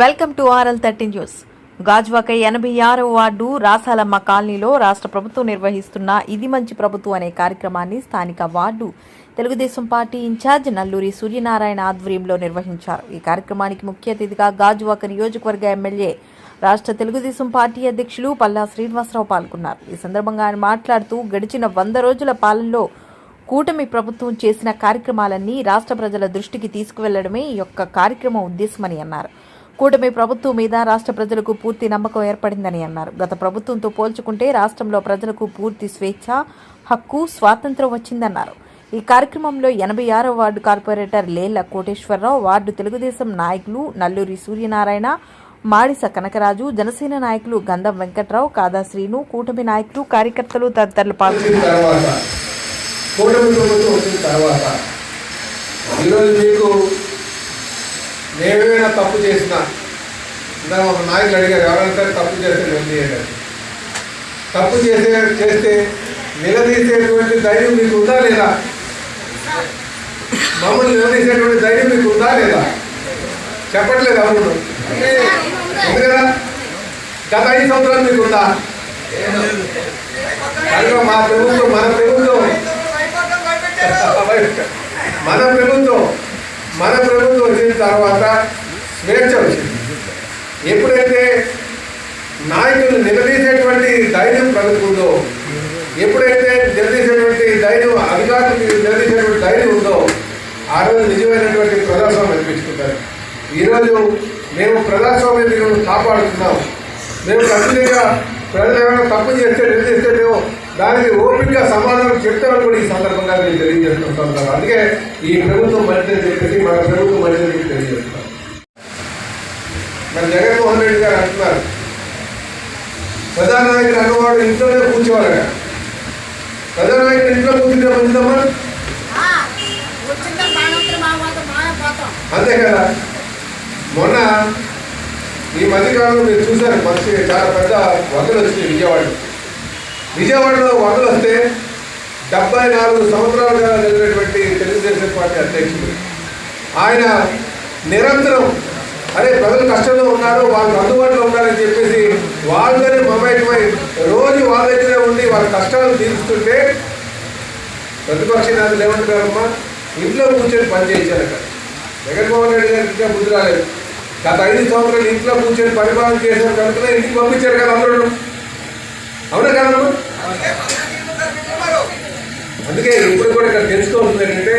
Welcome to RL thirty news. Gajuwaka ఎనభై ఆరవ ward రాసాలమ్మ కాలనీలో రాష్ట్ర ప్రభుత్వం నిర్వహిస్తున్న ఇది మంచి ప్రభుత్వం అనే కార్యక్రమాన్ని స్థానిక ward Telugu Desam party incharge Nalluri Suryanarayana ఆధ్వర్యంలో నిర్వహించారు. ఈ కార్యక్రమానికి ముఖ్య అతిథిగా గాజువాక నియోజకవర్గ ఎమ్మెల్యే రాష్ట్ర తెలుగుదేశం పార్టీ అధ్యక్షులు పల్లా శ్రీనివాసరావు పాల్గొన్నారు. ఈ సందర్భంగా ఆయన మాట్లాడుతూ గడిచిన వంద రోజుల పాలనలో కూటమి ప్రభుత్వం చేసిన కార్యక్రమాలన్నీ రాష్ట్ర ప్రజల దృష్టికి తీసుకువెళ్ళడమే ఈ యొక్క కార్యక్రమం ఉద్దేశమని అన్నారు. కూటమి ప్రభుత్వం మీద రాష్ట్ర ప్రజలకు పూర్తి నమ్మకం ఏర్పడిందని అన్నారు. గత ప్రభుత్వంతో పోల్చుకుంటే రాష్ట్రంలో ప్రజలకు పూర్తి స్వేచ్ఛ హక్కు స్వాతంత్రం వచ్చిందన్నారు. ఈ కార్యక్రమంలో ఎనభై ఆరో ward corporator Lella Koteswara Rao ward Telugu Desam నాయకులు నల్లూరి సూర్యనారాయణ మాడిస కనకరాజు జనసేన నాయకులు గంధం వెంకట్రావు కాదా శ్రీను కూటమి నాయకులు కార్యకర్తలు తదితరులు పాల్గొన్నారు వచ్చిన తర్వాత కూటమి ప్రభుత్వం వచ్చిన తర్వాత ఈరోజు మీకు మేమేమైనా తప్పు చేసినా. ఇందాక ఒక నాయకులు అడిగారు ఎవరైనా సరే తప్పు చేస్తే నిలదీయండి తప్పు చేసే చేస్తే నిలదీసేటువంటి ధైర్యం మీకు ఉందా లేదా? మమ్మల్ని నిలదీసేటువంటి ధైర్యం మీకు ఉందా లేదా? చెప్పట్లేదు అవును ఎందుకదా కదా? గత ఐదు సంవత్సరాలు మీకు ఉందా? కనుక మా ప్రభుత్వం మన ప్రభుత్వం. మన ప్రభుత్వం మన ప్రభుత్వం వచ్చిన తర్వాత స్వేచ్ఛ వచ్చింది ఎప్పుడైతే నాయకులు నిలదీసేటువంటి ధైర్యం కలుగుతుందో ఎప్పుడైతే నిలదీసేటువంటి ధైర్యం అధికారులకు నిలదీసేటువంటి ధైర్యం ఉందో ఆ రోజు నిజమైనటువంటి ప్రజాస్వామ్యం అనిపించుకుంటారు ఈరోజు మేము ప్రజాస్వామ్య విలువను కాపాడుతున్నాం. మేము ఖచ్చితంగా ప్రజలు ఏమైనా తప్పు చేస్తే నిలదీస్తే మేము దానికి ఓపికగా సమాధానం చెప్తామని కూడా ఈ సందర్భంగా మేము తెలియజేస్తుంటాం అందుకే ఈ ప్రభుత్వం మంచిదని చెప్పేసి మన ప్రభుత్వం మంచిదని చెప్పి తెలియజేస్తున్నాం. మన జగన్మోహన్ రెడ్డి గారు అంటున్నారు. ప్రధానాయకుడు అన్నవాడు ఇంట్లోనే కూర్చోవాలట. ప్రధానాయకుడు ఇంట్లో కూర్చుంటే మంచిదమ్మా? వచ్చిందా అంతే కదా? మొన్న ఈ మధ్యకాలంలో మీరు చూశారు మంచి చాలా పెద్ద వరదలు వచ్చినాయి విజయవాడలో. విజయవాడలో వరదలు వస్తే డెబ్బై నాలుగు సంవత్సరాలుగా జరిగినటువంటి తెలుగుదేశం పార్టీ అధ్యక్షుడు. ఆయన నిరంతరం అరే ప్రజలు కష్టంలో ఉన్నారు వాళ్ళకి అందుబాటులో ఉన్నారని చెప్పేసి వాళ్ళతోనే మమేకమై రోజు వాళ్ళ దగ్గరే ఉండి వాళ్ళ కష్టాలు తీరుస్తుంటే ప్రతిపక్ష నేతలు ఏమంటున్నారమ్మా ఇంట్లో కూర్చొని పని చేయించారట. జగన్మోహన్ రెడ్డి గారికి ఇంకా బుద్ధి రాలేదు. గత ఐదు సంవత్సరాలు ఇంట్లో కూర్చొని పరిపాలన చేశారు కనుక ఇంటికి పంపించారు కదా అందరూ. అవునా కదమ్మా అందుకే ఇప్పుడు కూడా ఇక్కడ తెలుసుకోవాల్సింది ఏంటంటే